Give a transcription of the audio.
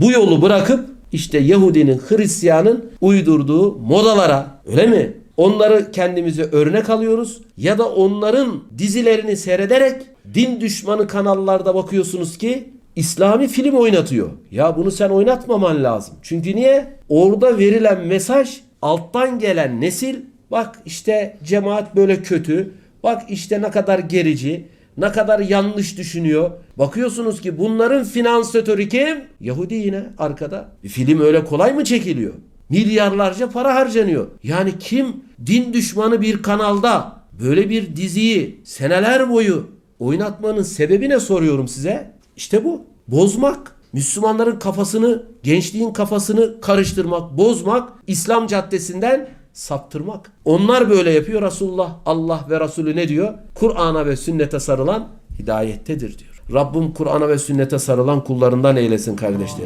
bu yolu bırakıp işte Yahudinin, Hristiyanın uydurduğu modalara öyle mi? Onları kendimize örnek alıyoruz ya da onların dizilerini seyrederek din düşmanı kanallarda bakıyorsunuz ki İslami film oynatıyor. Ya bunu sen oynatmaman lazım. Çünkü niye? Orada verilen mesaj alttan gelen nesil bak işte cemaat böyle kötü. Bak işte ne kadar gerici, ne kadar yanlış düşünüyor. Bakıyorsunuz ki bunların finansatörü kim? Yahudi yine arkada. Bir film öyle kolay mı çekiliyor? Milyarlarca para harcanıyor. Yani kim din düşmanı bir kanalda böyle bir diziyi seneler boyu oynatmanın sebebi ne soruyorum size? İşte bu. Bozmak. Müslümanların kafasını, gençliğin kafasını karıştırmak, bozmak, İslam caddesinden saptırmak. Onlar böyle yapıyor. Resulullah, Allah ve Resulü ne diyor? Kur'an'a ve sünnete sarılan hidayettedir diyor. Rabbim Kur'an'a ve sünnete sarılan kullarından eylesin kardeşlerim.